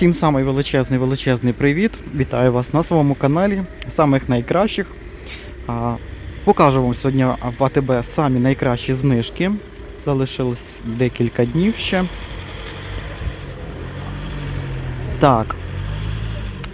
Всім самий величезний величезний привіт. Вітаю вас на своєму каналі, самих найкращих. Покажу вам сьогодні в АТБ самі найкращі знижки. Залишилось декілька днів ще. Так.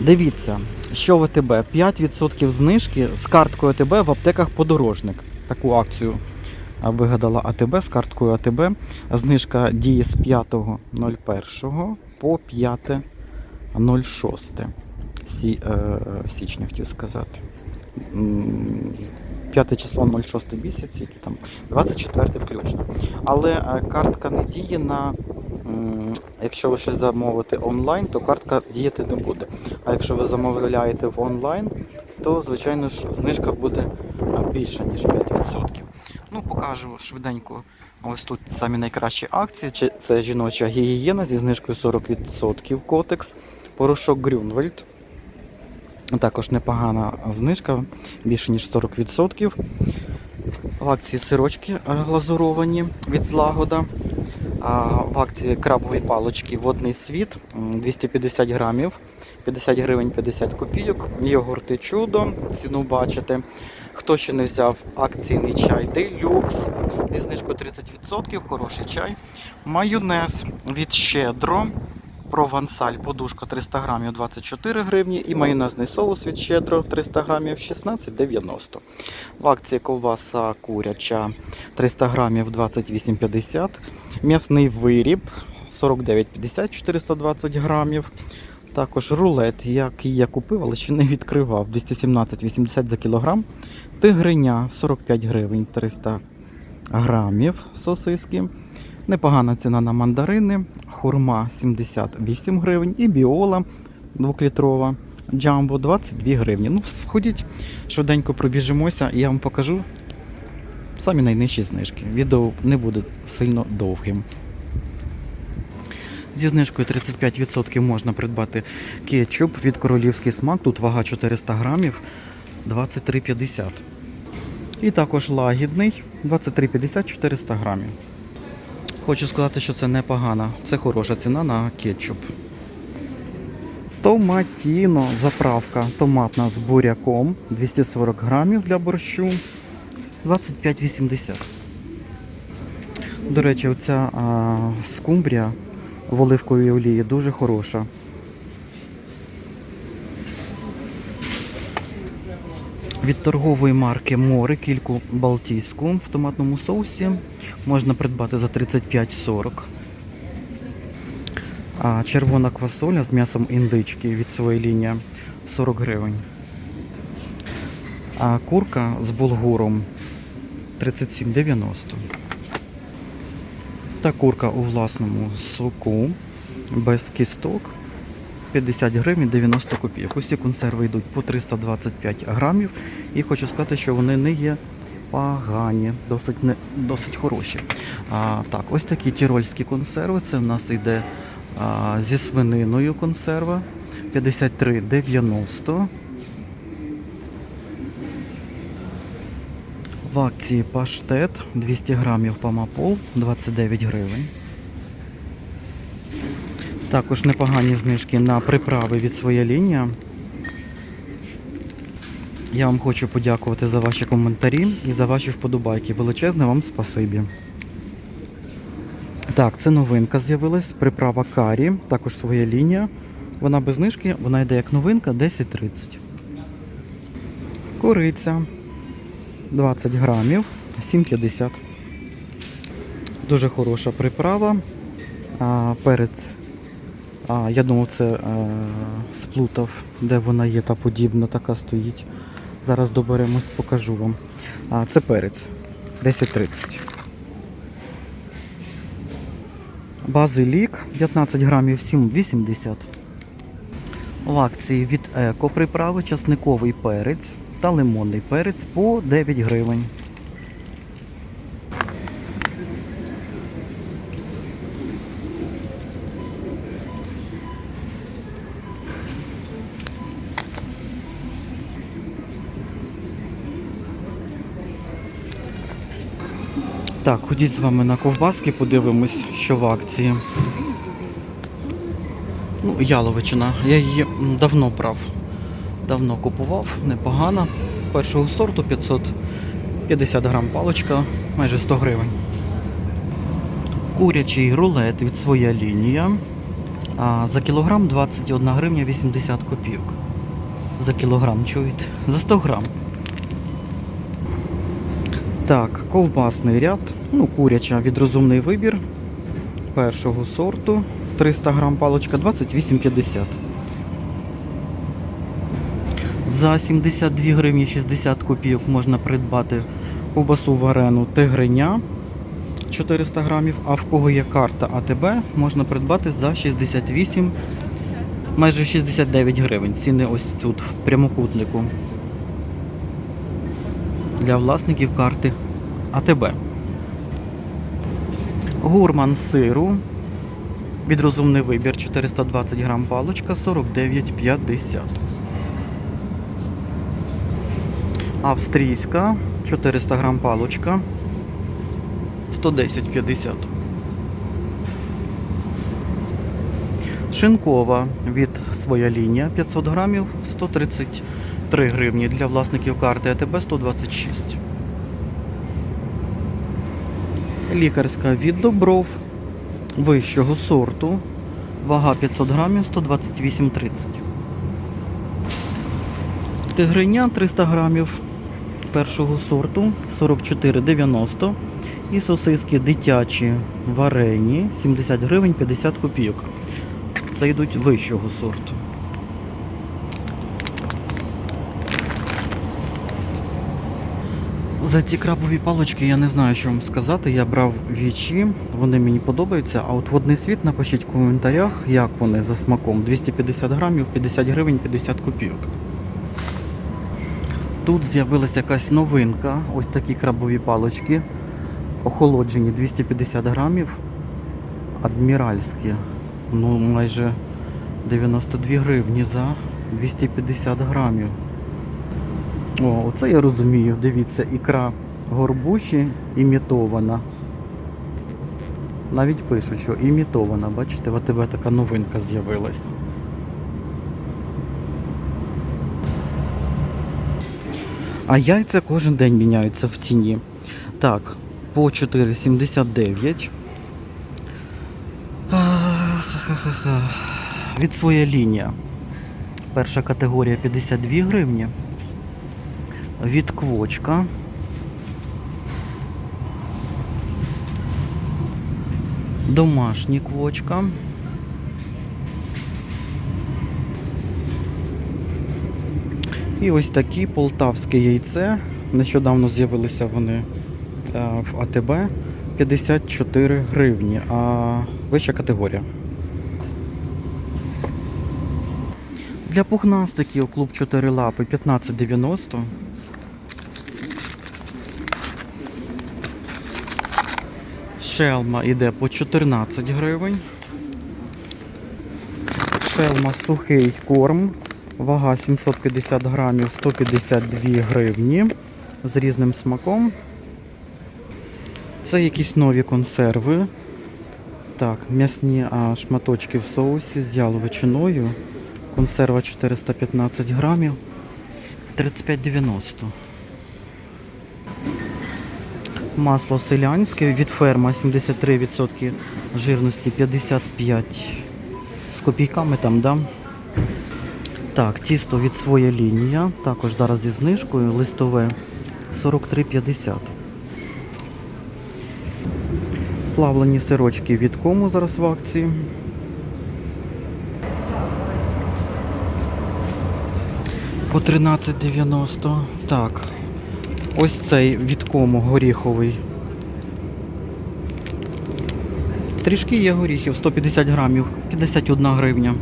Дивіться, що в АТБ 5% знижки з карткою АТБ в аптеках подорожник. Таку акцію вигадала АТБ з карткою АТБ. Знижка діє з 5.01 по 5.06 Сі, е, січня, хотів сказати. 5 число 06 місяць, який там 24 включно. Але е, картка не діє на. Якщо ви щось замовите онлайн, то картка діяти не буде. А якщо ви замовляєте в онлайн, то звичайно ж знижка буде е, більша, ніж 5%. Ну, покажу швиденько. Ось тут самі найкращі акції. Це жіноча гігієна зі знижкою 40% котекс, порошок Грюнвельд. Також непогана знижка, більше ніж 40%. В акції сирочки глазуровані від злагода. А в акції крабові палочки водний світ 250 грамів, 50 гривень 50 копійок. Йогурти чудо, ціну бачите. Хто ще не взяв акційний чай делюкс зі знижкою 30%, хороший чай. Майонез від щедро. Провансаль подушка 300 грамів 24 гривні і майонезний соус від щедро 300 грамів 16,90. В акції ковбаса куряча 300 грамів 28,50. М'ясний виріб 49,50 420 грамів. Також рулет, який я купив, але ще не відкривав. 217,80 за кілограм. Тигриня 45 гривень 300 грамів сосиски. Непогана ціна на мандарини. Хурма 78 гривень і біола 2-літрова. Джамбо 22 гривні. Ну, сходіть, швиденько пробіжимося і я вам покажу самі найнижчі знижки. Відео не буде сильно довгим. Зі знижкою 35% можна придбати кетчуп від королівський смак. Тут вага 400 грамів 23,50. І також лагідний 23,50 400 грамів. Хочу сказати, що це непогана, це хороша ціна на кетчуп. Томатіно, заправка томатна з буряком 240 грамів для борщу 25,80. До речі, оця а, скумбрія в оливковій олії дуже хороша. Від торгової марки Море кільку Балтійську в томатному соусі можна придбати за 35,40. А червона квасоля з м'ясом індички від своєї лінії 40 гривень. А курка з булгуром 37,90. Та курка у власному соку без кісток 50 гривень 90 копійок. Усі консерви йдуть по 325 грамів. І хочу сказати, що вони не є погані, досить, не, досить хороші. А, так, ось такі тірольські консерви. Це в нас йде а, зі свининою консерва 53,90. В акції паштет 200 грамів памапол 29 гривень. Також непогані знижки на приправи від своя лінія. Я вам хочу подякувати за ваші коментарі і за ваші вподобайки. Величезне вам спасибі. Так, це новинка з'явилась. Приправа карі, також своя лінія. Вона без знижки, вона йде як новинка 10.30. Куриця 20 грамів, 7,50. Дуже хороша приправа. Перець а, я думав, це е, сплутав, де вона є та подібна, така стоїть. Зараз доберемось, покажу вам. А, це перець 10.30. Базилік 15 грамів 7,80. В акції від еко приправи часниковий перець та лимонний перець по 9 гривень. Так, ходіть з вами на ковбаски, подивимось, що в акції. Ну, яловичина. Я її давно брав. Давно купував, непогана. Першого сорту 550 грам паличка, майже 100 гривень. Курячий рулет від своя лінія. А, за кілограм 21 гривня 80 копійок. За кілограм, чуєте? За 100 грам. Так, ковбасний ряд, ну, куряча від розумний вибір першого сорту. 300 грам паличка 28,50. За 72 гривні 60 копійок можна придбати ковбасу варену тигриня 400 грамів, а в кого є карта АТБ, можна придбати за 68, майже 69 гривень. Ціни ось тут в прямокутнику. Для власників карти АТБ. Гурман сиру. Від розумний вибір 420 грам паличка 49,50. Австрійська 400 грам паличка 110,50. Шинкова від своя лінія 500 грамів 133 гривні. Для власників карти АТБ 126. Лікарська від Добров вищого сорту. Вага 500 грамів 128,30. Тигриня 300 грамів першого сорту 44,90. І сосиски дитячі варені 70 гривень 50 копійок. Це йдуть вищого сорту. За ці крабові палички я не знаю, що вам сказати. Я брав вічі, вони мені подобаються. А от водний світ напишіть в коментарях, як вони за смаком. 250 грамів, 50 гривень, 50 копійок. Тут з'явилася якась новинка. Ось такі крабові палички. Охолоджені 250 грамів. Адміральські. Ну, майже 92 гривні за 250 грамів. О, оце я розумію. Дивіться, ікра горбуші імітована. Навіть пишуть, що імітована. Бачите, в тебе така новинка з'явилась. А яйця кожен день міняються в ціні. Так, по 4,79. Ха-ха-ха. Від своя лінія. Перша категорія 52 гривні. Від квочка. Домашні квочка. І ось такі полтавське яйце. Нещодавно з'явилися вони е, в АТБ 54 гривні, а вища категорія. Для пухнастиків клуб 4 лапи 15,90. Шелма йде по 14 гривень. Шелма сухий корм. Вага 750 грамів 152 гривні. З різним смаком. Це якісь нові консерви. Так, м'ясні шматочки в соусі з яловичиною. Консерва 415 грамів. 35,90. Масло селянське від ферма 73% жирності 55 з копійками там, да? Так, тісто від своя лінія. Також зараз зі знижкою листове 43,50. Плавлені сирочки від кому зараз в акції. По 13,90. Так. Ось цей від кому горіховий. Трішки є горіхів, 150 грамів, 51 гривня.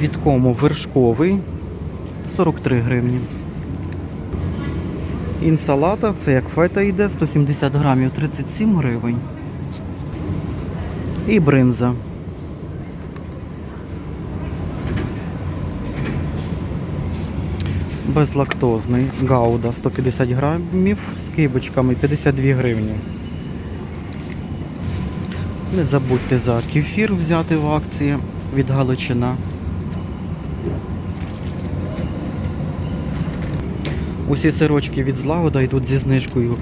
Від кому вершковий 43 гривні. Інсалата, це як фета йде, 170 грамів, 37 гривень. І бринза. Безлактозний гауда 150 грамів з кибочками 52 гривні. Не забудьте за кефір взяти в акції від Галичина. Усі сирочки від злагода йдуть зі знижкою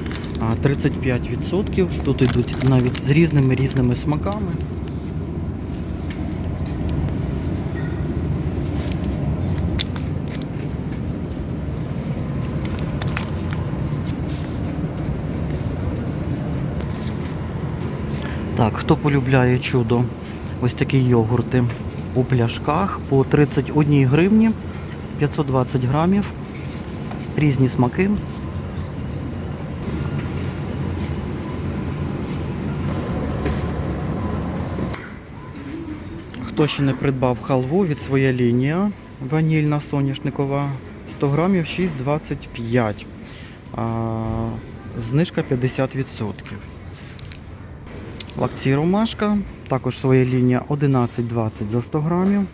35%. Тут йдуть навіть з різними різними смаками. Так, хто полюбляє чудо? Ось такі йогурти у пляшках по 31 гривні 520 грамів. Різні смаки. Хто ще не придбав халву від своя лінія ванільна соняшникова 100 грамів 6,25. Знижка 50%. Лакці ромашка, також своя лінія 11,20 за 100 грамів.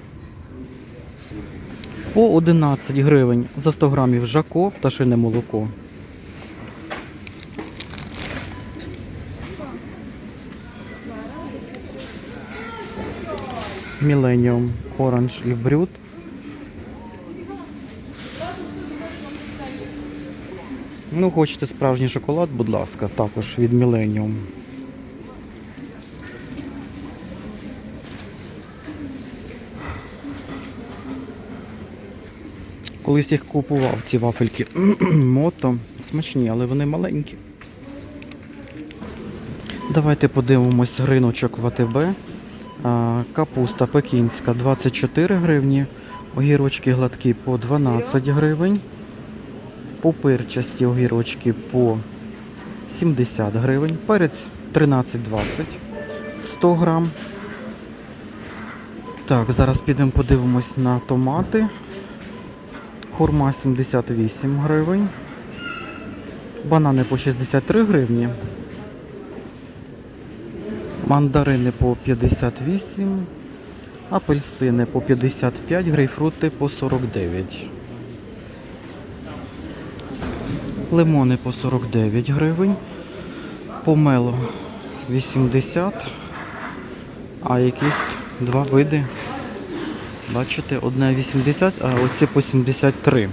По 11 гривень за 100 грамів жако, пташине молоко. Millennium Orange і Brut. Ну, хочете справжній шоколад, будь ласка, також від Millennium. Колись їх купував, ці вафельки мото. Смачні, але вони маленькі. Давайте подивимось риночок в АТБ. Капуста пекінська 24 гривні. Огірочки гладкі по 12 гривень. Пупирчасті огірочки по 70 гривень. Перець 13,20 100 грам. Так, зараз підемо подивимось на томати. Хурма 78 гривень. Банани по 63 гривні. Мандарини по 58, апельсини по 55, грейпфрути по 49. Лимони по 49 гривень. Помело 80. А якісь два види. Бачите, одне 80, а оці по 73.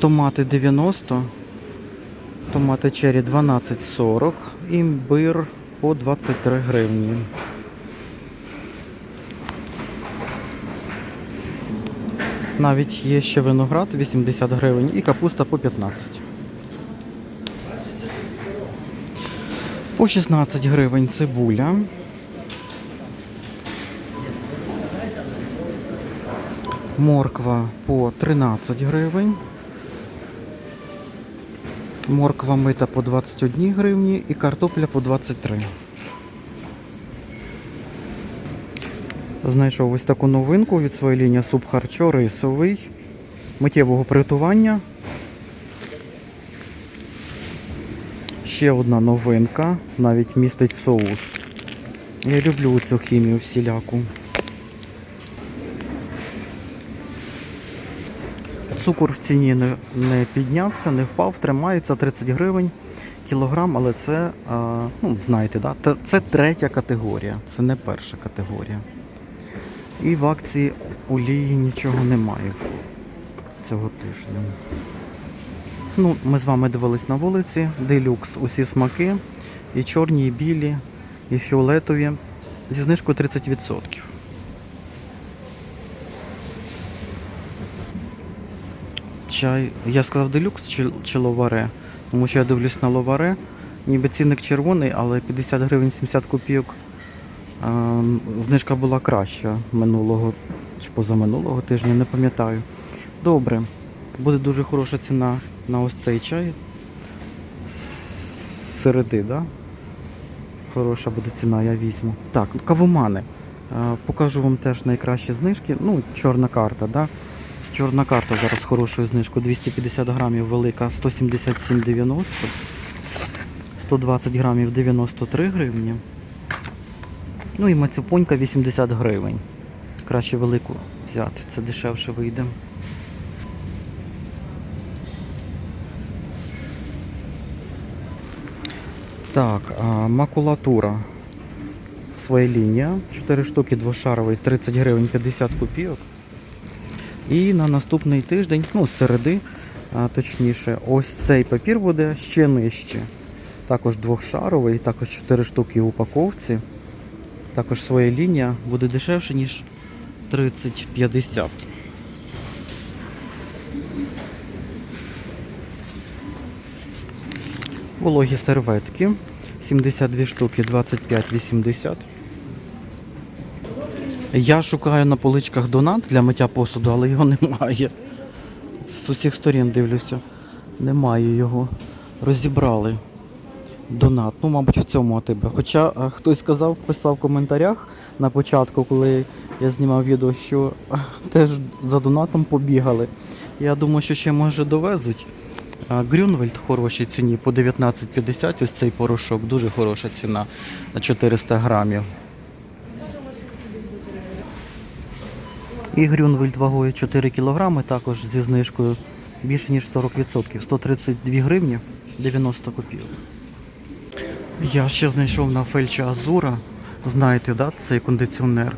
Томати 90, томати черрі 12,40, імбир по 23 гривні. Навіть є ще виноград 80 гривень і капуста по 15. По 16 гривень цибуля. Морква по 13 гривень. Морква мита по 21 гривні і картопля по 23. Знайшов ось таку новинку від своєї лінії суп харчо рисовий миттєвого приготування. Ще одна новинка, навіть містить соус. Я люблю цю хімію всіляку. Цукор в ціні не, не піднявся, не впав, тримається 30 гривень кілограм, але це, а, ну, знаєте, да? Це третя категорія, це не перша категорія. І в акції олії нічого немає цього тижня. Ну, ми з вами дивились на вулиці. Делюкс, усі смаки. І чорні, і білі, і фіолетові. Зі знижкою 30%. Чай. Я сказав делюкс чи, чи ловаре, тому що я дивлюсь на ловаре. Ніби цінник червоний, але 50 гривень 70 копійок. А, знижка була краща минулого чи позаминулого тижня, не пам'ятаю. Добре. Буде дуже хороша ціна на ось цей чай. З середи, да? Хороша буде ціна, я візьму. Так, кавомани. Е, Покажу вам теж найкращі знижки. Ну, чорна карта, да? Чорна карта зараз хорошою знижкою. 250 грамів велика 177,90. 120 грамів 93 гривні. Ну і мацюпонька 80 гривень. Краще велику взяти, це дешевше вийде. Так, макулатура. Своя лінія. 4 штуки двошаровий, 30 гривень 50 копійок. І на наступний тиждень, ну, з середи, точніше, ось цей папір буде ще нижче. Також двохшаровий, також 4 штуки в упаковці. Також своя лінія буде дешевше, ніж 30-50. Вологі серветки 72 штуки 25,80. Я шукаю на поличках донат для миття посуду, але його немає. З усіх сторін дивлюся. Немає його. Розібрали. Донат. Ну, мабуть, в цьому АТБ. Хоча хтось сказав, писав в коментарях на початку, коли я знімав відео, що теж за донатом побігали. Я думаю, що ще може довезуть. Грюнвельд в хорошій ціні по 19,50. Ось цей порошок, дуже хороша ціна на 400 грамів. І Грюнвельд вагою 4 кг, також зі знижкою більше ніж 40%. 132 гривні 90 копійок. Я ще знайшов на фельчі Азура. Знаєте, да, цей кондиціонер.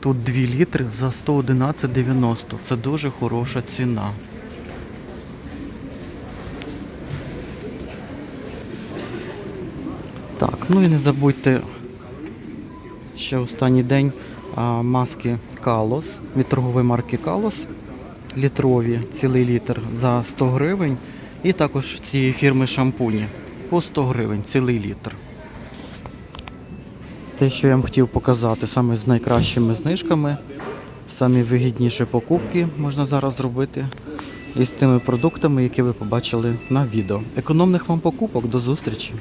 Тут 2 літри за 111,90. Це дуже хороша ціна. Так, ну і не забудьте ще останній день маски Калос від торгової марки Калос. Літрові, цілий літр за 100 гривень. І також цієї фірми шампуні по 100 гривень, цілий літр. Те, що я вам хотів показати, саме з найкращими знижками, самі вигідніші покупки можна зараз зробити із тими продуктами, які ви побачили на відео. Економних вам покупок, до зустрічі!